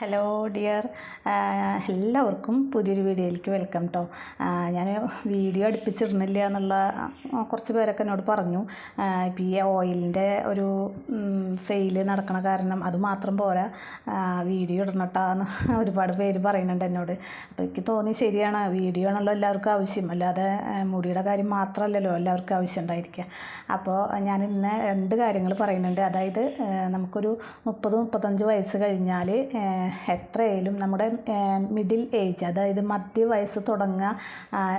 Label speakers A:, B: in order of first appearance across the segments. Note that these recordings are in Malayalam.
A: ഹലോ ഡിയർ എല്ലാവർക്കും പുതിയൊരു വീഡിയോയിലേക്ക് വെൽക്കം കേട്ടോ ഞാൻ വീഡിയോ അടുപ്പിച്ചിടുന്നില്ല എന്നുള്ള കുറച്ച് പേരൊക്കെ എന്നോട് പറഞ്ഞു. ഇപ്പം ഈ ഓയിലിന്റെ ഒരു സെയിൽ നടക്കണ കാരണം അത് മാത്രം പോരാ. വീഡിയോ ഇടണട്ടാന്ന് ഒരുപാട് പേര് പറയുന്നുണ്ട് എന്നോട്. അപ്പോൾ എനിക്ക് തോന്നി ശരിയാണ്. വീഡിയോ ആണല്ലോ എല്ലാവർക്കും ആവശ്യം. അല്ലാതെ മുടിയുടെ കാര്യം മാത്രമല്ലല്ലോ എല്ലാവർക്കും ആവശ്യം ഉണ്ടായിരിക്കുക അപ്പോൾ ഞാൻ ഇന്ന് രണ്ട് കാര്യങ്ങൾ പറയുന്നുണ്ട്. അതായത് നമുക്കൊരു മുപ്പത് മുപ്പത്തഞ്ച് വയസ്സ് കഴിഞ്ഞാൽ എത്രയായാലും നമ്മുടെ മിഡിൽ ഏജ് അതായത് മധ്യവയസ്സ് തുടങ്ങുക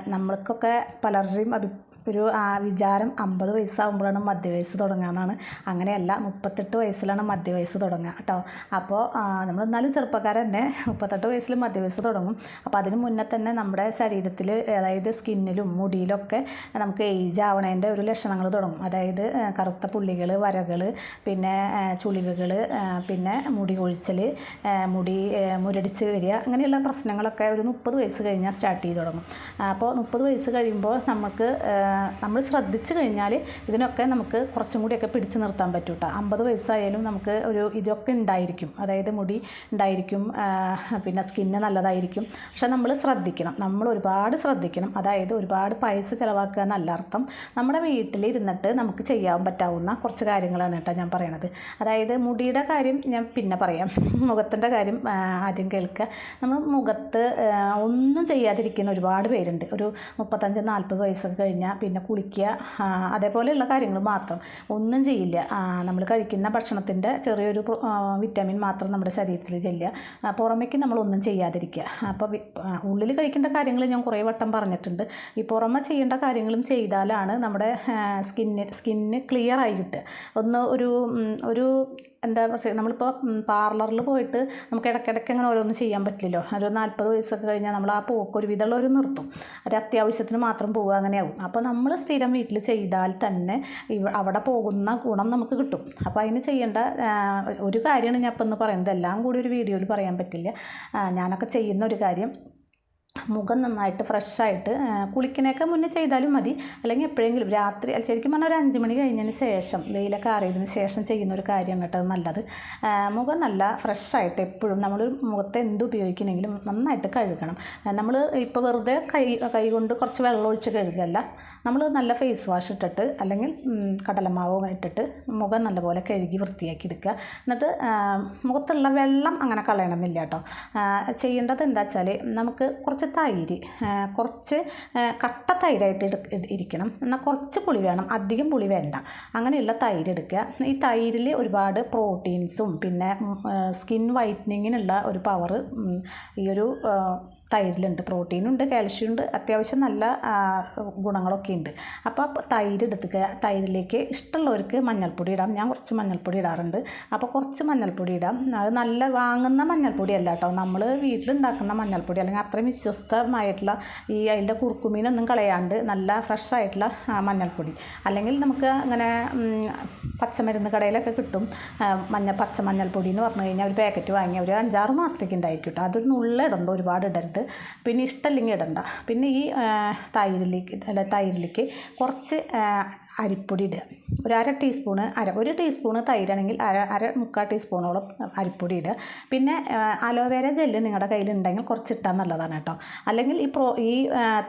A: നമ്മൾക്കൊക്കെ പലരുടെയും അഭി ഒരു വിചാരം അമ്പത് വയസ്സാകുമ്പോഴാണ് മധ്യവയസ്സ് തുടങ്ങുക എന്നാണ്. അങ്ങനെയല്ല മുപ്പത്തെട്ട് വയസ്സിലാണ് മധ്യവയസ്സ് തുടങ്ങുക കേട്ടോ. അപ്പോൾ നമ്മൾ എന്നാലും ചെറുപ്പക്കാരൻ തന്നെ മുപ്പത്തെട്ട് വയസ്സിൽ മധ്യവയസ്സ് തുടങ്ങും. അപ്പോൾ അതിന് മുന്നേ തന്നെ നമ്മുടെ ശരീരത്തിൽ അതായത് സ്കിന്നിലും മുടിയിലൊക്കെ നമുക്ക് ഏജ് ആവണേന്റെ ഒരു ലക്ഷണങ്ങൾ തുടങ്ങും. അതായത് കറുത്ത പുള്ളികൾ വരകൾ പിന്നെ ചുളിവുകൾ പിന്നെ മുടി കൊഴിച്ചൽ മുടി മുരടിച്ച് വരിക അങ്ങനെയുള്ള പ്രശ്നങ്ങളൊക്കെ ഒരു മുപ്പത് വയസ്സ് കഴിഞ്ഞാൽ സ്റ്റാർട്ട് ചെയ്ത് തുടങ്ങും. അപ്പോൾ മുപ്പത് വയസ്സ് കഴിയുമ്പോൾ നമുക്ക് നമ്മൾ ശ്രദ്ധിച്ചു കഴിഞ്ഞാൽ ഇതിനൊക്കെ നമുക്ക് കുറച്ചും കൂടിയൊക്കെ പിടിച്ചു നിർത്താൻ പറ്റും കേട്ടോ അമ്പത് വയസ്സായാലും നമുക്ക് ഒരു ഇതൊക്കെ ഉണ്ടായിരിക്കും. അതായത് മുടി ഉണ്ടായിരിക്കും പിന്നെ സ്കിന്ന് നല്ലതായിരിക്കും. പക്ഷെ നമ്മൾ ശ്രദ്ധിക്കണം. നമ്മൾ ഒരുപാട് ശ്രദ്ധിക്കണം. അതായത് ഒരുപാട് പൈസ ചിലവാക്കുക എന്നല്ല അർത്ഥം. നമ്മുടെ വീട്ടിലിരുന്നിട്ട് നമുക്ക് ചെയ്യാൻ പറ്റാവുന്ന കുറച്ച് കാര്യങ്ങളാണ് കേട്ടോ ഞാൻ പറയണത്. അതായത് മുടിയുടെ കാര്യം ഞാൻ പിന്നെ പറയാം. മുഖത്തിന്റെ കാര്യം ആദ്യം കേൾക്കുക. നമ്മൾ മുഖത്ത് ഒന്നും ചെയ്യാതിരിക്കുന്ന ഒരുപാട് പേരുണ്ട്. ഒരു മുപ്പത്തഞ്ച് നാൽപ്പത് വയസ്സൊക്കെ കഴിഞ്ഞാൽ പിന്നെ കുളിക്കുക അതേപോലെയുള്ള കാര്യങ്ങൾ മാത്രം. ഒന്നും ചെയ്യില്ല. നമ്മൾ കഴിക്കുന്ന ഭക്ഷണത്തിന്റെ ചെറിയൊരു വിറ്റാമിൻ മാത്രം നമ്മുടെ ശരീരത്തിൽ ചെല്ലുക. പുറമേക്ക് നമ്മളൊന്നും ചെയ്യാതിരിക്കുക. അപ്പോൾ ഉള്ളിൽ കഴിക്കേണ്ട കാര്യങ്ങൾ ഞാൻ കുറേ വട്ടം പറഞ്ഞിട്ടുണ്ട്. ഈ പുറമെ ചെയ്യേണ്ട കാര്യങ്ങളും ചെയ്താലാണ് നമ്മുടെ സ്കിന്നിന് സ്കിന്ന് ക്ലിയർ ആയിട്ട് ഒന്ന് ഒരു ഒരു എന്താ പറയുക നമ്മളിപ്പോൾ പാർലറിൽ പോയിട്ട് നമുക്ക് ഇടയ്ക്കിടയ്ക്ക് അങ്ങനെ ഓരോന്നും ചെയ്യാൻ പറ്റില്ലല്ലോ. ഒരു നാൽപ്പത് വയസ്സൊക്കെ കഴിഞ്ഞാൽ നമ്മൾ ആ പോക്ക് ഒരു വിധമുള്ളവർ നിർത്തും. ഒരു അത്യാവശ്യത്തിന് മാത്രം പോവുക അങ്ങനെയാവും. അപ്പോൾ നമ്മൾ സ്ഥിരം വീട്ടിൽ ചെയ്താൽ തന്നെ അവിടെ പോകുന്ന ഗുണം നമുക്ക് കിട്ടും. അപ്പോൾ അതിന് ചെയ്യേണ്ട ഒരു കാര്യമാണ് ഞാൻ ഇപ്പം ഒന്ന് പറയുന്നത്. എല്ലാം കൂടി ഒരു വീഡിയോയിൽ പറയാൻ പറ്റില്ല. ഞാനൊക്കെ ചെയ്യുന്ന ഒരു കാര്യം മുഖം നന്നായിട്ട് ഫ്രഷായിട്ട് കുളിക്കണേക്കാൾ മുന്നേ ചെയ്താലും മതി. അല്ലെങ്കിൽ എപ്പോഴെങ്കിലും രാത്രി ശരിക്കും പറഞ്ഞാൽ ഒരു അഞ്ച് മണി കഴിഞ്ഞതിന് ശേഷം വെയിലൊക്കെ ആറിയതിന് ശേഷം ചെയ്യുന്ന ഒരു കാര്യമാണ് കേട്ടോ നല്ലത്. മുഖം നല്ല ഫ്രഷായിട്ട് എപ്പോഴും നമ്മൾ മുഖത്തെ എന്ത് ഉപയോഗിക്കണമെങ്കിലും നന്നായിട്ട് കഴുകണം. നമ്മൾ ഇപ്പോൾ വെറുതെ കൈ കൈ കൊണ്ട് കുറച്ച് വെള്ളം ഒഴിച്ച് കഴുകല്ല. നമ്മൾ നല്ല ഫേസ് വാഷ് ഇട്ടിട്ട് അല്ലെങ്കിൽ കടലമാവോ ഇട്ടിട്ട് മുഖം നല്ലപോലെ കഴുകി വൃത്തിയാക്കി എടുക്കുക. എന്നിട്ട് മുഖത്തുള്ള വെള്ളം അങ്ങനെ കളയണമെന്നില്ല കേട്ടോ. ചെയ്യേണ്ടത് എന്താ വെച്ചാൽ നമുക്ക് കുറച്ച് തൈര് കുറച്ച് കട്ട തൈരായിട്ട് ഇരിക്കണം. എന്നാൽ കുറച്ച് പുളി വേണം. അധികം പുളി വേണ്ട. അങ്ങനെയുള്ള തൈര് എടുക്കുക. ഈ തൈരിൽ ഒരുപാട് പ്രോട്ടീൻസും പിന്നെ സ്കിൻ വൈറ്റനിങ്ങിനുള്ള ഒരു പവർ ഈ ഒരു തൈരിലുണ്ട് പ്രോട്ടീനുണ്ട് കാൽഷ്യം ഉണ്ട് അത്യാവശ്യം നല്ല ഗുണങ്ങളൊക്കെ ഉണ്ട്. അപ്പോൾ തൈര് എടുത്തുക തൈരിലേക്ക് ഇഷ്ടമുള്ളവർക്ക് മഞ്ഞൾപ്പൊടി ഇടാം. ഞാൻ കുറച്ച് മഞ്ഞൾപ്പൊടി ഇടാറുണ്ട്. അപ്പോൾ കുറച്ച് മഞ്ഞൾപ്പൊടി ഇടാം. അത് നല്ല വാങ്ങുന്ന മഞ്ഞൾപ്പൊടി അല്ല കേട്ടോ. നമ്മൾ വീട്ടിലുണ്ടാക്കുന്ന മഞ്ഞൾപ്പൊടി അല്ലെങ്കിൽ അത്രയും വിശ്വസ്തമായിട്ടുള്ള ഈ അതിന്റെ കുറുക്കുമീനൊന്നും കളയാണ്ട് നല്ല ഫ്രഷ് ആയിട്ടുള്ള മഞ്ഞൾപ്പൊടി. അല്ലെങ്കിൽ നമുക്ക് അങ്ങനെ പച്ചമരുന്ന് കടയിലൊക്കെ കിട്ടും. മഞ്ഞ പച്ച മഞ്ഞൾപ്പൊടി എന്ന് പറഞ്ഞു കഴിഞ്ഞാൽ ഒരു പാക്കറ്റ് വാങ്ങിയ ഒരു അഞ്ചാറ് മാസത്തേക്ക് ഉണ്ടായിരിക്കും കേട്ടോ. അതൊരു നുള്ള ഇടണ്ട ഒരുപാട് ഇടരുത്. പിന്നെ ഇഷ്ടമില്ലെങ്കിൽ ഇടണ്ട. പിന്നെ ഈ തൈരിലേക്ക് അല്ല തൈരിലേക്ക് കുറച്ച് അരിപ്പൊടി ഇടുക ഒരു അര ടീസ്പൂണ് അര ഒരു ടീസ്പൂണ് തൈരാണെങ്കിൽ അര അര മുക്കാൽ ടീസ്പൂണോളം അരിപ്പൊടി ഇടുക പിന്നെ അലോവേര ജെല്ല് നിങ്ങളുടെ കയ്യിലുണ്ടെങ്കിൽ കുറച്ച് ഇട്ടാൽ നല്ലതാണ് കേട്ടോ. അല്ലെങ്കിൽ ഈ പ്രോ ഈ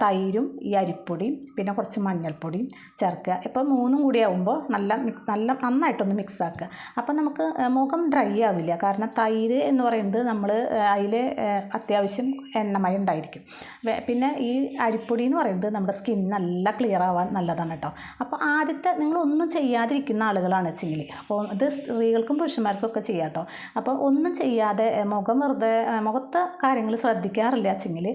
A: തൈരും ഈ അരിപ്പൊടിയും പിന്നെ കുറച്ച് മഞ്ഞൾപ്പൊടിയും ചേർക്കുക. ഇപ്പോൾ മൂന്നും കൂടി ആകുമ്പോൾ നല്ല മിക്സ് നല്ല നന്നായിട്ടൊന്ന് മിക്സ് ആക്കുക. അപ്പോൾ നമുക്ക് മുഖം ഡ്രൈ ആവില്ല. കാരണം തൈര് എന്ന് പറയുന്നത് നമ്മൾ അതിൽ അത്യാവശ്യം എണ്ണമയം ഉണ്ടായിരിക്കും. പിന്നെ ഈ അരിപ്പൊടി എന്ന് പറയുന്നത് നമ്മുടെ സ്കിൻ നല്ല ക്ലിയർ ആവാൻ നല്ലതാണ് കേട്ടോ. അപ്പോൾ ആദ്യത്തെ നിങ്ങളൊന്നും ചെയ്യാതിരിക്കുന്ന ആളുകളാണ് വെച്ചെങ്കിൽ അപ്പോൾ ഇത് സ്ത്രീകൾക്കും പുരുഷന്മാർക്കും ഒക്കെ ചെയ്യാം കേട്ടോ അപ്പോൾ ഒന്നും ചെയ്യാതെ മുഖം വെറുതെ മുഖത്ത് മുഖത്തെ കാര്യങ്ങൾ ശ്രദ്ധിക്കാറില്ല വെച്ചെങ്കിൽ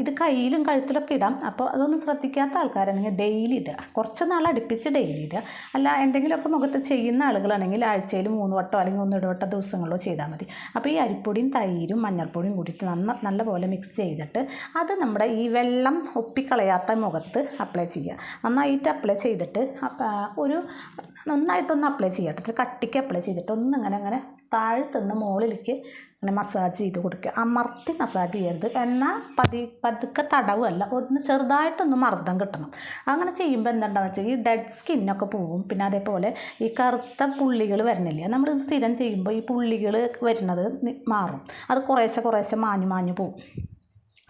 A: ഇത് കയ്യിലും കഴുത്തിലൊക്കെ ഇടാം. അപ്പോൾ അതൊന്നും ശ്രദ്ധിക്കാത്ത ആൾക്കാരാണെങ്കിൽ ഡെയിലി ഇടുക. കുറച്ച് നാൾ അടുപ്പിച്ച് ഡെയിലി ഇടുക. അല്ല എന്തെങ്കിലുമൊക്കെ മുഖത്ത് ചെയ്യുന്ന ആളുകളാണെങ്കിൽ ആഴ്ചയിൽ മൂന്ന് വട്ടോ അല്ലെങ്കിൽ ഒന്ന് ഇടവട്ട ദിവസങ്ങളോ ചെയ്താൽ മതി. അപ്പോൾ ഈ അരിപ്പൊടിയും തൈരും മഞ്ഞൾപ്പൊടിയും കൂടിയിട്ട് നന്ന നല്ലപോലെ മിക്സ് ചെയ്തിട്ട് അത് നമ്മുടെ ഈ വെള്ളം ഒപ്പിക്കളയാത്ത മുഖത്ത് അപ്ലൈ ചെയ്യുക. നന്നായിട്ട് അപ്ലൈ ചെയ്തിട്ട് അപ്പ- ഒരു നന്നായിട്ടൊന്ന് അപ്ലൈ ചെയ്യട്ടെ. ഇത്തിരി കട്ടിക്ക് അപ്ലൈ ചെയ്തിട്ട് ഒന്ന് അങ്ങനെ അങ്ങനെ താഴത്തുനിന്ന് മുകളിലേക്ക് അങ്ങനെ മസാജ് ചെയ്ത് കൊടുക്കുക. അമർത്തി മസാജ് ചെയ്യരുത്. എന്നാൽ പതി പതുക്കെ തടവല്ല. ഒന്ന് ചെറുതായിട്ടൊന്ന് മർദ്ദം കിട്ടണം. അങ്ങനെ ചെയ്യുമ്പോൾ എന്താണെന്ന് വെച്ചാൽ ഈ ഡെഡ് സ്കിന്നൊക്കെ പോകും പിന്നെ അതേപോലെ ഈ കറുത്ത പുള്ളികൾ വരുന്നില്ല? നമ്മൾ സ്ഥിരം ചെയ്യുമ്പോൾ ഈ പുള്ളികൾ വരുന്നത് മാറും. അത് കുറേശ്ശെ കുറേശ്ശെ മാഞ്ഞു മാഞ്ഞു പോവും.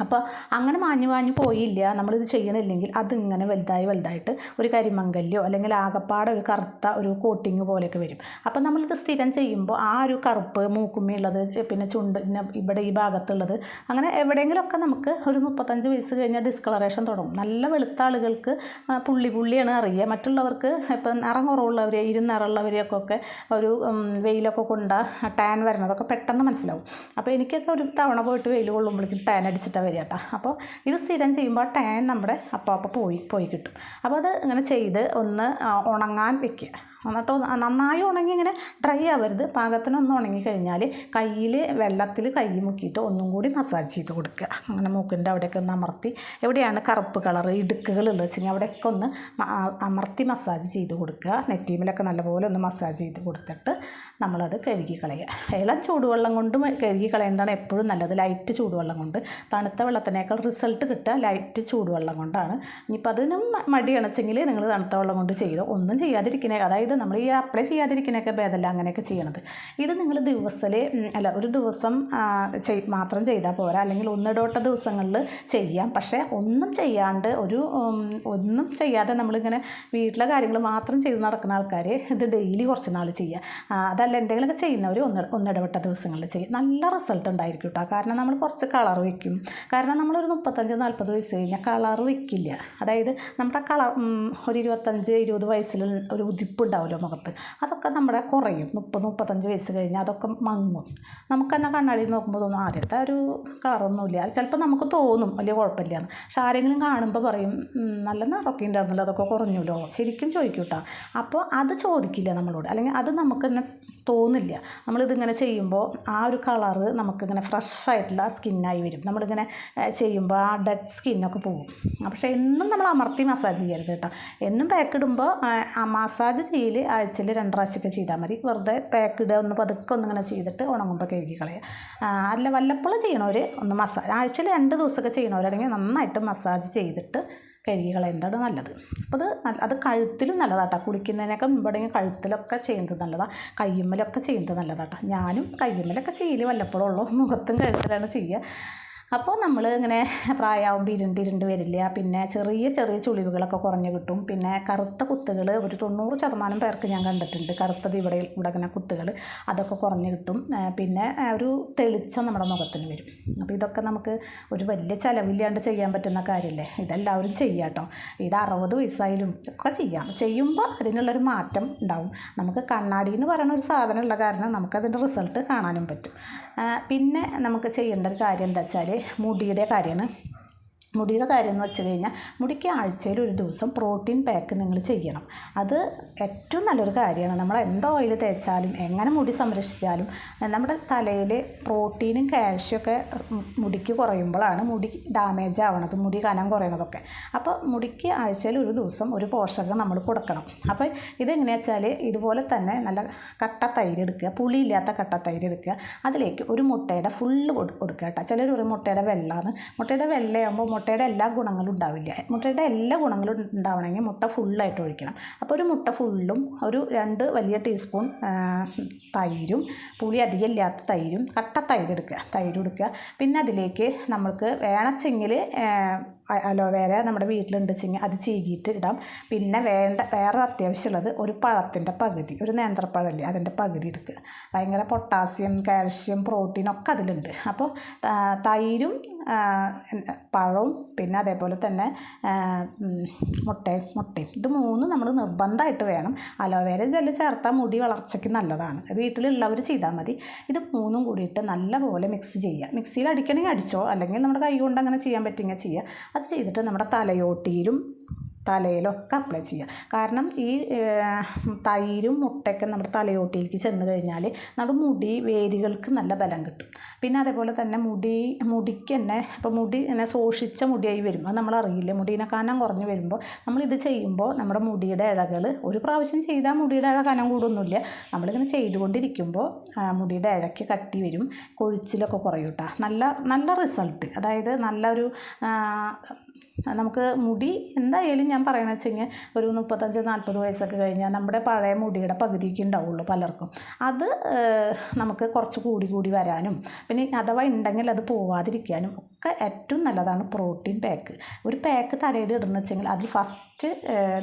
A: അപ്പോൾ അങ്ങനെ മാഞ്ഞു മാഞ്ഞു പോയില്ല. നമ്മളിത് ചെയ്യണില്ലെങ്കിൽ അതിങ്ങനെ വലുതായി വലുതായിട്ട് ഒരു കരിമങ്കല്ലോ അല്ലെങ്കിൽ ആകപ്പാടെ ഒരു കറുത്ത ഒരു കോട്ടിങ് പോലെയൊക്കെ വരും. അപ്പോൾ നമ്മളിത് സ്ഥിരം ചെയ്യുമ്പോൾ ആ ഒരു കറുപ്പ് മൂക്കുമ്മിയുള്ളത് പിന്നെ ചുണ്ടിന് ഇവിടെ ഈ ഭാഗത്തുള്ളത് അങ്ങനെ എവിടെയെങ്കിലുമൊക്കെ നമുക്ക് ഒരു മുപ്പത്തഞ്ച് വയസ്സ് കഴിഞ്ഞാൽ ഡിസ്കളറേഷൻ തുടങ്ങും. നല്ല വെളുത്ത ആളുകൾക്ക് പുള്ളി പുള്ളിയാണ് അറിയുക. മറ്റുള്ളവർക്ക് ഇപ്പം നിറം കുറവുള്ളവർ ഒക്കെ ഒരു വെയിലൊക്കെ കൊണ്ട ടാൻ വരണതൊക്കെ പെട്ടെന്ന് മനസ്സിലാവും. അപ്പോൾ എനിക്കൊക്കെ ഒരു തവണ പോയിട്ട് വെയിൽ കൊള്ളുമ്പോഴേക്കും ടാൻ അടിച്ചിട്ടാണ് വരിക കേട്ടോ അപ്പോൾ ഇത് സ്ഥിരം ചെയ്യുമ്പോൾ ടാൻ നമ്മുടെ അപ്പോൾ അപ്പോൾ പോയി പോയി കിട്ടും. അപ്പോൾ അത് ഇങ്ങനെ ചെയ്ത് ഒന്ന് ഉണങ്ങാൻ വെക്കുക. എന്നിട്ട് നന്നായി ഉണങ്ങി ഇങ്ങനെ ഡ്രൈ ആവരുത്. പാകത്തിന് ഒന്ന് ഉണങ്ങി കഴിഞ്ഞാൽ കയ്യിൽ വെള്ളത്തിൽ കൈ മുക്കിയിട്ട് ഒന്നും കൂടി മസാജ് ചെയ്ത് കൊടുക്കുക. അങ്ങനെ മൂക്കിന്റെ അവിടെയൊക്കെ ഒന്ന് അമർത്തി. എവിടെയാണ് കറുപ്പ് കളർ ഇടുക്കുകളുള്ളത് വെച്ചെങ്കിൽ അവിടെയൊക്കെ ഒന്ന് അമർത്തി മസാജ് ചെയ്ത് കൊടുക്കുക. നെറ്റീമിലൊക്കെ നല്ലപോലെ ഒന്ന് മസാജ് ചെയ്ത് കൊടുത്തിട്ട് നമ്മളത് കഴുകി കളയുക. ഇളം ചൂടുവെള്ളം കൊണ്ട് കഴുകി കളയുന്നതാണ് എപ്പോഴും നല്ലത്. ലൈറ്റ് ചൂടുവെള്ളം കൊണ്ട്. തണുത്ത വെള്ളത്തിനേക്കാൾ റിസൾട്ട് കിട്ടുക ലൈറ്റ് ചൂടുവെള്ളം കൊണ്ടാണ്. ഇനിയിപ്പോൾ അതിനും മടിയണച്ചെങ്കിൽ നിങ്ങൾ തണുത്ത വെള്ളം കൊണ്ട് ചെയ്തോ. ഒന്നും ചെയ്യാതിരിക്കണേ. അതായത് നമ്മൾ ഈ അപ്ലൈ ചെയ്യാതിരിക്കണൊക്കെ ഭേദമല്ല അങ്ങനെയൊക്കെ ചെയ്യണത്. ഇത് നിങ്ങൾ ദിവസത്തിൽ അല്ല ഒരു ദിവസം മാത്രം ചെയ്താൽ പോരാ. അല്ലെങ്കിൽ ഒന്നിടോട്ട ദിവസങ്ങളിൽ ചെയ്യാം. പക്ഷേ ഒന്നും ചെയ്യാണ്ട് ഒരു ഒന്നും ചെയ്യാതെ നമ്മളിങ്ങനെ വീട്ടിലെ കാര്യങ്ങൾ മാത്രം ചെയ്ത് നടക്കുന്ന ആൾക്കാർ ഇത് ഡെയിലി കുറച്ച് നാൾ ചെയ്യുക അതല്ല എന്തെങ്കിലുമൊക്കെ ചെയ്യുന്നവർ ഒന്ന് ഒന്നിടവിട്ട ദിവസങ്ങളിൽ ചെയ്യും. നല്ല റിസൾട്ട് ഉണ്ടായിരിക്കും കേട്ടോ കാരണം നമ്മൾ കുറച്ച് കളർ വയ്ക്കും കാരണം നമ്മളൊരു മുപ്പത്തഞ്ച് നാൽപ്പത് വയസ്സ് കഴിഞ്ഞാൽ കളർ വയ്ക്കില്ല അതായത് നമ്മുടെ കളർ ഒരു ഇരുപത്തഞ്ച് ഇരുപത് വയസ്സിൽ ഒരു ഉദിപ്പ് ഉണ്ടാവുമല്ലോ മുഖത്ത്. അതൊക്കെ നമ്മുടെ കുറയും. മുപ്പത് മുപ്പത്തഞ്ച് വയസ്സ് കഴിഞ്ഞാൽ അതൊക്കെ മങ്ങും. നമുക്ക് തന്നെ കണ്ണാടി നോക്കുമ്പോൾ തോന്നും ആദ്യത്തെ ഒരു കളറൊന്നുമില്ല. അത് ചിലപ്പോൾ നമുക്ക് തോന്നും വലിയ കുഴപ്പമില്ല എന്ന് പക്ഷെ ആരെങ്കിലും കാണുമ്പോൾ പറയും നല്ല നിറമൊക്കെ ഉണ്ടായിരുന്നല്ലോ അതൊക്കെ കുറഞ്ഞല്ലോ. ശരിക്കും ചോദിക്കൂട്ടാ. കേട്ടോ അപ്പോൾ അത് ചോദിക്കില്ല നമ്മളോട്. അല്ലെങ്കിൽ അത് നമുക്ക് തന്നെ തോന്നില്ല നമ്മളിതിങ്ങനെ ചെയ്യുമ്പോൾ ആ ഒരു കളറ് നമുക്കിങ്ങനെ ഫ്രഷായിട്ടുള്ള സ്കിന്നായി വരും. നമ്മളിങ്ങനെ ചെയ്യുമ്പോൾ ആ ഡെഡ് സ്കിന്നൊക്കെ പോകും. പക്ഷേ എന്നും നമ്മൾ അമർത്തി മസാജ് ചെയ്യരുത് കേട്ടോ. എന്നും പാക്ക് ഇടുമ്പോൾ ആ മസാജ് ചെയ്യൽ ആഴ്ചയിൽ രണ്ട് പ്രാവശ്യമൊക്കെ ചെയ്താൽ മതി. വെറുതെ പാക്ക് ഇടുക ഒന്ന് പതുക്കെ ഒന്നിങ്ങനെ ചെയ്തിട്ട് ഉണങ്ങുമ്പോൾ കഴുകി കളയുക. അല്ല വല്ലപ്പോഴും ചെയ്യണവർ ഒന്ന് മസാജ് ആഴ്ചയിൽ രണ്ട് ദിവസമൊക്കെ ചെയ്യണവരാണെങ്കിൽ നന്നായിട്ട് മസാജ് ചെയ്തിട്ട് കഴുകി കളയുന്നതാണ് നല്ലത്. അപ്പോൾ അത് അത് കഴുത്തിലും നല്ലതാട്ടോ. കുളിക്കുന്നതിനൊക്കെ മുമ്പെങ്കിൽ കഴുത്തിലൊക്കെ ചെയ്യുന്നത് നല്ലതാണ് കയ്യുമ്മലൊക്കെ ചെയ്യുന്നത് നല്ലതാട്ടോ. ഞാനും കയ്യുമ്മലൊക്കെ ചെയ്യൽ വല്ലപ്പോഴും ഉള്ളൂ. മുഖത്തും കഴുത്തിലാണ് ചെയ്യുക. അപ്പോൾ നമ്മൾ ഇങ്ങനെ പ്രായമാകുമ്പോൾ ഇരുണ്ട് ഇരുണ്ട് വരില്ല. പിന്നെ ചെറിയ ചെറിയ ചുളിവുകളൊക്കെ കുറഞ്ഞു കിട്ടും. പിന്നെ കറുത്ത കുത്തുകൾ ഒരു തൊണ്ണൂറ് ശതമാനം പേർക്ക് ഞാൻ കണ്ടിട്ടുണ്ട്. കറുത്തത് ഇവിടെ ഇങ്ങനെ കുത്തുകൾ അതൊക്കെ കുറഞ്ഞു കിട്ടും. പിന്നെ ഒരു തെളിച്ചം നമ്മുടെ മുഖത്തിന് വരും. അപ്പോൾ ഇതൊക്കെ നമുക്ക് ഒരു വലിയ ചിലവില്ലാണ്ട് ചെയ്യാൻ പറ്റുന്ന കാര്യമല്ലേ ഇതെല്ലാവരും ചെയ്യാം കേട്ടോ ഇത് അറുപത് വയസ്സായാലും ഒക്കെ ചെയ്യാം. ചെയ്യുമ്പോൾ അതിനുള്ളൊരു മാറ്റം ഉണ്ടാവും. നമുക്ക് കണ്ണാടി എന്ന് പറയുന്ന ഒരു സാധനം ഉള്ള കാരണം നമുക്കതിന്റെ റിസൾട്ട് കാണാനും പറ്റും. പിന്നെ നമുക്ക് ചെയ്യേണ്ട ഒരു കാര്യം എന്താ വെച്ചാൽ മുടിയുടെ കാര്യമാണ്. മുടിയുടെ കാര്യം എന്ന് വെച്ച് കഴിഞ്ഞാൽ മുടിക്ക് ആഴ്ചയിൽ ഒരു ദിവസം പ്രോട്ടീൻ പാക്ക് നിങ്ങൾ ചെയ്യണം. അത് ഏറ്റവും നല്ലൊരു കാര്യമാണ്. നമ്മൾ എന്ത് ഓയിൽ തേച്ചാലും എങ്ങനെ മുടി സംരക്ഷിച്ചാലും നമ്മുടെ തലയിൽ പ്രോട്ടീനും കാൽഷ്യം ഒക്കെ മുടിക്ക് കുറയുമ്പോഴാണ് മുടി ഡാമേജ് ആവണത് മുടി കനം കുറയണതൊക്കെ. അപ്പോൾ മുടിക്ക് ആഴ്ചയിൽ ഒരു ദിവസം ഒരു പോഷകം നമ്മൾ കൊടുക്കണം. അപ്പോൾ ഇതെങ്ങനെയാ വെച്ചാൽ ഇതുപോലെ തന്നെ നല്ല കട്ട തൈര് എടുക്കുക പുളിയില്ലാത്ത കട്ട തൈര് എടുക്കുക. അതിലേക്ക് ഒരു മുട്ടയുടെ ഫുള്ള് കൊടുക്കുക കേട്ടോ. ചിലർ ഒരു മുട്ടയുടെ വെള്ളമാണ് മുട്ടയുടെ വെള്ളയാകുമ്പോൾ മുട്ടയുടെ എല്ലാ ഗുണങ്ങളും ഉണ്ടാവില്ല. മുട്ടയുടെ എല്ലാ ഗുണങ്ങളും ഉണ്ടാവണമെങ്കിൽ മുട്ട ഫുള്ളായിട്ട് ഒഴിക്കണം. അപ്പോൾ ഒരു മുട്ട ഫുള്ളും ഒരു രണ്ട് വലിയ ടീസ്പൂൺ തൈരും പുളി അധികം ഇല്ലാത്ത തൈരും കട്ട തൈര് എടുക്കുക തൈര് എടുക്കുക പിന്നെ അതിലേക്ക് നമുക്ക് വേണമെച്ചെങ്കിൽ അലോവേര നമ്മുടെ വീട്ടിലുണ്ട് വീട്ടിലുണ്ടെച്ചെങ്കിൽ അത് ചീകിയിട്ട് ഇടാം. പിന്നെ വേണ്ട വേറെ അത്യാവശ്യമുള്ളത് ഒരു പഴത്തിന്റെ പകുതി ഒരു നേന്ത്രപ്പഴല്ലേ അതിന്റെ പകുതി എടുക്കുക. ഭയങ്കര പൊട്ടാസ്യം കാൽഷ്യം പ്രോട്ടീൻ ഒക്കെ അതിലുണ്ട്. അപ്പോൾ തൈരും പഴവും പിന്നെ അതേപോലെ തന്നെ മുട്ടയും മുട്ടയും. ഇത് മൂന്നും നമ്മൾ നിർബന്ധമായിട്ട് വേണം. അലോവേര ജെല്ല് ചേർത്താൽ മുടി വളർച്ചയ്ക്ക് നല്ലതാണ്. വീട്ടിലുള്ളവർ ചെയ്താൽ മതി. ഇത് മൂന്നും കൂടിയിട്ട് നല്ലപോലെ മിക്സ് ചെയ്യുക. മിക്സിയിൽ അടിക്കണമെങ്കിൽ അടിച്ചോ. അല്ലെങ്കിൽ നമ്മുടെ കൈ കൊണ്ട് അങ്ങനെ ചെയ്യാൻ പറ്റുമെങ്കിൽ ചെയ്യുക അത് ചെയ്തിട്ട് നമ്മുടെ തലയോട്ടിയിലും തലയിലൊക്കെ അപ്ലൈ ചെയ്യുക. കാരണം ഈ തൈരും മുട്ടയൊക്കെ നമ്മുടെ തലയോട്ടിയിലേക്ക് ചെന്ന് കഴിഞ്ഞാൽ നമ്മുടെ മുടി വേരുകൾക്ക് നല്ല ബലം കിട്ടും. പിന്നെ അതേപോലെ തന്നെ മുടി മുടിക്ക് തന്നെ ഇപ്പോൾ മുടി ഇങ്ങനെ ശോഷിച്ച മുടിയായി വരുമ്പോൾ അറിയില്ല മുടീനെ കനം കുറഞ്ഞ് വരുമ്പോൾ നമ്മളിത് ചെയ്യുമ്പോൾ നമ്മുടെ മുടിയുടെ ഇഴകൾ ഒരു പ്രാവശ്യം ചെയ്താൽ മുടിയുടെ ഇഴ കനം കൂടുന്നില്ല നമ്മളിങ്ങനെ ചെയ്തുകൊണ്ടിരിക്കുമ്പോൾ മുടിയുടെ ഇഴയ്ക്ക് കട്ടി വരും കൊഴിച്ചിലൊക്കെ കുറയൂട്ടാ നല്ല നല്ല റിസൾട്ട് അതായത് നല്ലൊരു നമുക്ക് മുടി എന്തായാലും ഞാൻ പറയണ വെച്ച് കഴിഞ്ഞാൽ ഒരു മുപ്പത്തഞ്ച് നാൽപ്പത് വയസ്സൊക്കെ കഴിഞ്ഞാൽ നമ്മുടെ പഴയ മുടിയുടെ പകുതിക്ക് ഉണ്ടാവുള്ളൂ പലർക്കും. അത് നമുക്ക് കുറച്ച് കൂടി കൂടി വരാനും പിന്നെ അഥവാ ഉണ്ടെങ്കിൽ അത് പോവാതിരിക്കാനും ഒക്കെ ഏറ്റവും നല്ലതാണ് പ്രോട്ടീൻ പാക്ക്. ഒരു പാക്ക് തലയിൽ ഇടുന്ന വെച്ചെങ്കിൽ അതിൽ ഫസ്റ്റ്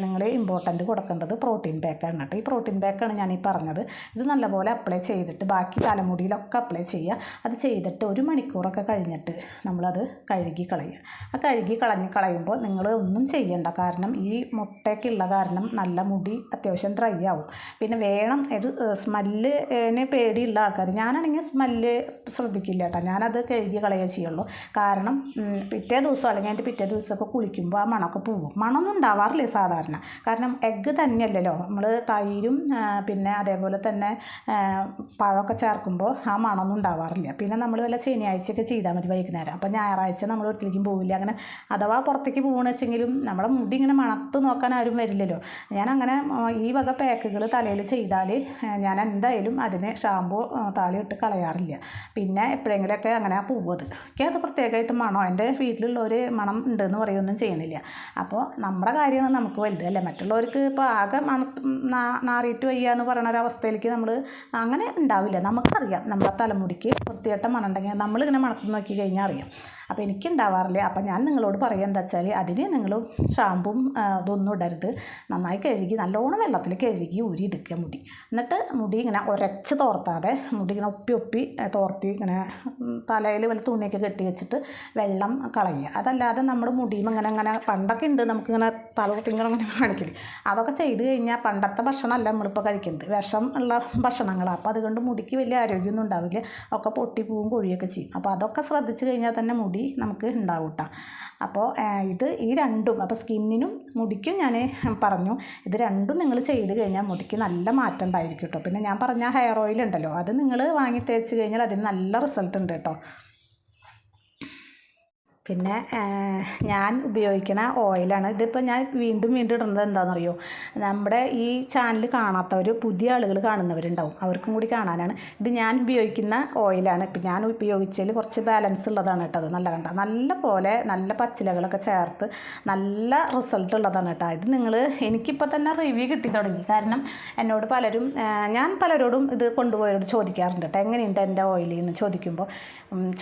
A: നിങ്ങൾ ഇമ്പോർട്ടന്റ് കൊടുക്കേണ്ടത് പ്രോട്ടീൻ പാക്കാണ് കേട്ടോ. ഈ പ്രോട്ടീൻ പാക്കാണ് ഞാൻ ഈ പറഞ്ഞത്. ഇത് നല്ലപോലെ അപ്ലൈ ചെയ്തിട്ട് ബാക്കി തലമുടിയിലൊക്കെ അപ്ലൈ ചെയ്യുക. അത് ചെയ്തിട്ട് ഒരു മണിക്കൂറൊക്കെ കഴിഞ്ഞിട്ട് നമ്മളത് കഴുകി കളയുക. ആ കഴുകി കളഞ്ഞ് കളയുമ്പോൾ നിങ്ങൾ ഒന്നും ചെയ്യേണ്ട കാരണം ഈ മുട്ടയ്ക്കുള്ള കാരണം നല്ല മുടി അത്യാവശ്യം ഡ്രൈ ആവും. പിന്നെ വേണം ഒരു സ്മെല്ലിന് പേടിയുള്ള ആൾക്കാർ. ഞാനാണെങ്കിൽ സ്മെല്ല് ശ്രദ്ധിക്കില്ല കേട്ടോ. ഞാനത് കഴുകി കളയുക ചെയ്യുള്ളൂ. കാരണം പിറ്റേ ദിവസം അല്ലെങ്കിൽ അതിന്റെ പിറ്റേ ദിവസമൊക്കെ കുളിക്കുമ്പോൾ ആ മണമൊക്കെ പോവും മണമൊന്നും ഉണ്ടാവാറില്ല സാധാരണ. കാരണം എഗ്ഗ് തന്നെയല്ലല്ലോ. നമ്മൾ തൈരും പിന്നെ അതേപോലെ തന്നെ പഴമൊക്കെ ചേർക്കുമ്പോൾ ആ മണമൊന്നും ഉണ്ടാവാറില്ല. പിന്നെ നമ്മൾ വല്ല ശനിയാഴ്ചയൊക്കെ ചെയ്താൽ മതി വൈകുന്നേരം. അപ്പോൾ ഞായറാഴ്ച നമ്മൾ ഒരിക്കലേക്കും പോവില്ല. അങ്ങനെ അഥവാ പുറത്തേക്ക് പോകണമെന്ന് വെച്ചെങ്കിലും നമ്മുടെ മുടി ഇങ്ങനെ മണത്ത് നോക്കാൻ ആരും വരില്ലല്ലോ. ഞാൻ അങ്ങനെ ഈ വക പാക്കുകൾ തലയിൽ ചെയ്താൽ ഞാൻ എന്തായാലും അതിന് ഷാമ്പു താളി ഇട്ട് കളയാറില്ല. പിന്നെ എപ്പോഴെങ്കിലുമൊക്കെ അങ്ങനെ പോവത് എനിക്കത് പ്രത്യേകമായിട്ട് മണം? എന്റെ വീട്ടിലുള്ളവർ മണം ഉണ്ടെന്ന് പറയുകയൊന്നും ചെയ്യണില്ല. അപ്പോൾ നമ്മുടെ കാര്യമാണ് നമുക്ക് വലുതല്ലേ മറ്റുള്ളവർക്ക് ഇപ്പോൾ ആകെ മണ നാറിയിട്ട് വയ്യ എന്ന് പറയുന്ന ഒരു അവസ്ഥയിലേക്ക് നമ്മൾ അങ്ങനെ ഉണ്ടാവില്ല. നമുക്കറിയാം നമ്മുടെ തലമുടിക്ക് വൃത്തികെട്ട മണം ഉണ്ടെങ്കിൽ നമ്മളിങ്ങനെ മണത്ത് നോക്കി കഴിഞ്ഞാൽ അറിയാം. അപ്പോൾ എനിക്കുണ്ടാവാറില്ല? അപ്പോൾ ഞാൻ നിങ്ങളോട് പറയുക എന്താ വെച്ചാൽ അതിന് നിങ്ങൾ ഷാമ്പും ഇതൊന്നും ഇടരുത്. നന്നായി കഴുകി നല്ലോണം വെള്ളത്തിൽ കഴുകി ഊരി എടുക്കുക മുടി. എന്നിട്ട് മുടി ഇങ്ങനെ ഒരച്ച് തോർത്താതെ മുടി ഇങ്ങനെ ഒപ്പി ഒപ്പി തോർത്തി ഇങ്ങനെ തലയിൽ വല്ല തുണിയൊക്കെ കെട്ടി വെച്ചിട്ട് വെള്ളം കളയുക. അതല്ലാതെ നമ്മുടെ മുടിയും അങ്ങനെ അങ്ങനെ പണ്ടൊക്കെ ഉണ്ട് നമുക്കിങ്ങനെ തലത്തിങ്ങനെ അങ്ങനെ കാണിക്കില്ലേ അതൊക്കെ ചെയ്ത് കഴിഞ്ഞാൽ പണ്ടത്തെ ഭക്ഷണമല്ല നമ്മളിപ്പോൾ കഴിക്കുന്നത് വിഷം ഉള്ള ഭക്ഷണങ്ങളാണ് അപ്പോൾ അതുകൊണ്ട് മുടിക്ക് വലിയ ആരോഗ്യമൊന്നും ഉണ്ടാവില്ല. ഒക്കെ പൊട്ടിപ്പോവും കൊഴിയൊക്കെ ചെയ്യും. അപ്പോൾ അതൊക്കെ ശ്രദ്ധിച്ച് കഴിഞ്ഞാൽ തന്നെ മുടി നമുക്ക് ഉണ്ടാവും കേട്ടോ അപ്പോൾ ഇത് ഈ രണ്ടും അപ്പോൾ സ്കിന്നിനും മുടിക്കും ഞാൻ പറഞ്ഞു. ഇത് രണ്ടും നിങ്ങൾ ചെയ്ത് കഴിഞ്ഞാൽ മുടിക്ക് നല്ല മാറ്റം ഉണ്ടായിരിക്കും കേട്ടോ പിന്നെ ഞാൻ പറഞ്ഞ ഹെയർ ഓയിൽ ഉണ്ടല്ലോ അത് നിങ്ങൾ വാങ്ങി തേച്ച് കഴിഞ്ഞാൽ അതിന് നല്ല റിസൾട്ട് ഉണ്ട് കേട്ടോ പിന്നെ ഞാൻ ഉപയോഗിക്കുന്ന ഓയിലാണ്. ഇതിപ്പോൾ ഞാൻ വീണ്ടും വീണ്ടും ഇടുന്നത് എന്താണെന്നറിയോ? നമ്മുടെ ഈ ചാനൽ കാണാത്തവർ പുതിയ ആളുകൾ കാണുന്നവരുണ്ടാവും. അവർക്കും കൂടി കാണാനാണ്. ഇത് ഞാൻ ഉപയോഗിക്കുന്ന ഓയിലാണ്. ഇപ്പം ഞാൻ ഉപയോഗിച്ചതിൽ കുറച്ച് ബാലൻസ് ഉള്ളതാണ് കേട്ടോ അത്. നല്ല കണ്ട? നല്ല പോലെ നല്ല പച്ചിലകളൊക്കെ ചേർത്ത് നല്ല റിസൾട്ട് ഉള്ളതാണ് കേട്ടോ. ഇത് നിങ്ങൾ എനിക്കിപ്പോൾ തന്നെ റിവ്യൂ കിട്ടി തുടങ്ങി. കാരണം എന്നോട് പലരും ഞാൻ പലരോടും ഇത് കൊണ്ടുപോയവരോട് ചോദിക്കാറുണ്ട് കേട്ടോ. എങ്ങനെയുണ്ട് എന്റെ ഓയിൽ എന്ന് ചോദിക്കുമ്പോൾ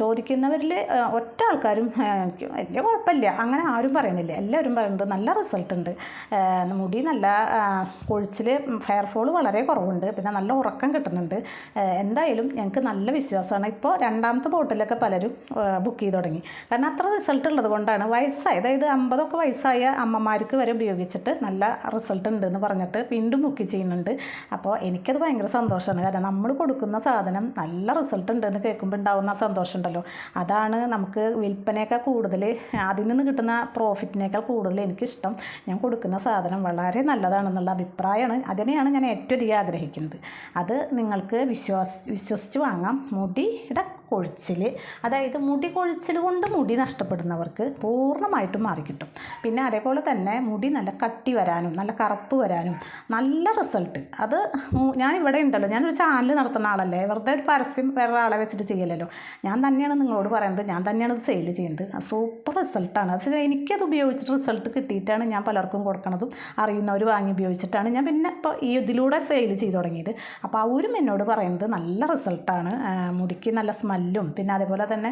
A: ചോദിക്കുന്നവരിൽ ഒറ്റ ആൾക്കാരും എനിക്ക് വലിയ കുഴപ്പമില്ല. അങ്ങനെ ആരും പറയുന്നില്ല. എല്ലാവരും പറയുന്നത് നല്ല റിസൾട്ട് ഉണ്ട്. മുടി നല്ല കൊഴിച്ചിൽ ഹെയർ ഫോൾ വളരെ കുറവുണ്ട്. പിന്നെ നല്ല ഉറക്കം കിട്ടുന്നുണ്ട്. എന്തായാലും ഞങ്ങൾക്ക് നല്ല വിശ്വാസമാണ്. ഇപ്പോൾ രണ്ടാമത്തെ ബോട്ടിലൊക്കെ പലരും ബുക്ക് ചെയ്ത് തുടങ്ങി. കാരണം അത്ര റിസൾട്ട് ഉള്ളത് കൊണ്ടാണ്. വയസ്സായ അതായത് അമ്പതൊക്കെ വയസ്സായ അമ്മമാർക്ക് വരെ ഉപയോഗിച്ചിട്ട് നല്ല റിസൾട്ട് ഉണ്ട് എന്ന് പറഞ്ഞിട്ട് വീണ്ടും ബുക്ക് ചെയ്യുന്നുണ്ട്. അപ്പോൾ എനിക്കത് ഭയങ്കര സന്തോഷമാണ്. കാരണം നമ്മൾ കൊടുക്കുന്ന സാധനം നല്ല റിസൾട്ട് ഉണ്ട് എന്ന് കേൾക്കുമ്പോൾ ഉണ്ടാവുന്ന സന്തോഷം ഉണ്ടല്ലോ അതാണ് നമുക്ക് വിൽപ്പനയേക്കാൾ കൂടുതൽ അതിൽ നിന്ന് കിട്ടുന്ന പ്രോഫിറ്റിനേക്കാൾ കൂടുതൽ എനിക്കിഷ്ടം. ഞാൻ കൊടുക്കുന്ന സാധനം വളരെ നല്ലതാണെന്നുള്ള അഭിപ്രായമാണ്. അതിനെയാണ് ഞാൻ ഏറ്റവും അധികം ആഗ്രഹിക്കുന്നത്. അത് നിങ്ങൾക്ക് വിശ്വാസ് വിശ്വസിച്ച് വാങ്ങാം. മുടിയുടെ കൊഴിച്ചിൽ. അതായത് മുടി കൊഴിച്ചിൽ കൊണ്ട് മുടി നഷ്ടപ്പെടുന്നവർക്ക് പൂർണമായിട്ടും മാറിക്കിട്ടും പിന്നെ അതേപോലെ തന്നെ മുടി നല്ല കട്ടി വരാനും നല്ല കറുപ്പ് വരാനും നല്ല റിസൾട്ട്. അത് ഞാൻ ഇവിടെ ഉണ്ടല്ലോ. ഞാനൊരു ചാനൽ നടത്തുന്ന ആളല്ലേ. വെറുതെ ഒരു പരസ്യം വേറെ ആളെ വെച്ചിട്ട് ചെയ്യലല്ലോ. ഞാൻ തന്നെയാണ് നിങ്ങളോട് പറയുന്നത് ഞാൻ തന്നെയാണ് ഇത് സെയിൽ ചെയ്യുന്നത് സൂപ്പർ റിസൾട്ടാണ് അത് എനിക്കത് ഉപയോഗിച്ചിട്ട് റിസൾട്ട് കിട്ടിയിട്ടാണ് ഞാൻ പലർക്കും കൊടുക്കണതും അറിയുന്നവർ വാങ്ങി ഉപയോഗിച്ചിട്ടാണ് ഞാൻ പിന്നെ ഇപ്പോൾ ഈ ഇതിലൂടെ സെയിൽ ചെയ്ത് തുടങ്ങിയത്. അപ്പോൾ അവരും എന്നോട് പറയുന്നത് നല്ല റിസൾട്ടാണ് മുടിക്ക് നല്ല സ്മെല്ലും പിന്നെ അതേപോലെ തന്നെ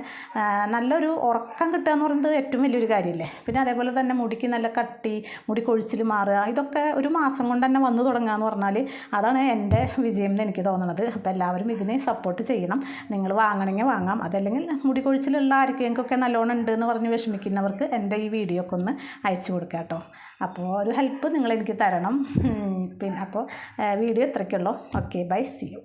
A: നല്ലൊരു ഉറക്കം കിട്ടുക എന്ന് പറയുന്നത് ഏറ്റവും വലിയൊരു കാര്യമല്ലേ പിന്നെ അതേപോലെ തന്നെ മുടിക്ക് നല്ല കട്ടി മുടി കൊഴിച്ചിൽ മാറുക ഇതൊക്കെ ഒരു മാസം കൊണ്ട് തന്നെ വന്നു തുടങ്ങുക എന്ന് പറഞ്ഞാൽ അതാണ് എന്റെ വിജയം എന്ന് എനിക്ക് തോന്നുന്നത് അപ്പോൾ എല്ലാവരും ഇതിനെ സപ്പോർട്ട് ചെയ്യണം. നിങ്ങൾ വാങ്ങണമെങ്കിൽ വാങ്ങാം. അതല്ലെങ്കിൽ മുടി കൊഴിച്ചിലുള്ള ആർക്കെങ്കിലൊക്കെ നല്ലോണം ഉണ്ട് എന്ന് പറഞ്ഞ് വിഷമിക്കുന്നവർക്ക് എന്റെ ഈ വീഡിയോ ഒക്കെ ഒന്ന് അയച്ചു കൊടുക്കുക കേട്ടോ. അപ്പോൾ ഒരു ഹെൽപ്പ് നിങ്ങൾ എനിക്ക് തരണം. പിന്നെ അപ്പോൾ video ഇത്രയ്ക്കുള്ളൂ. Okay bye see you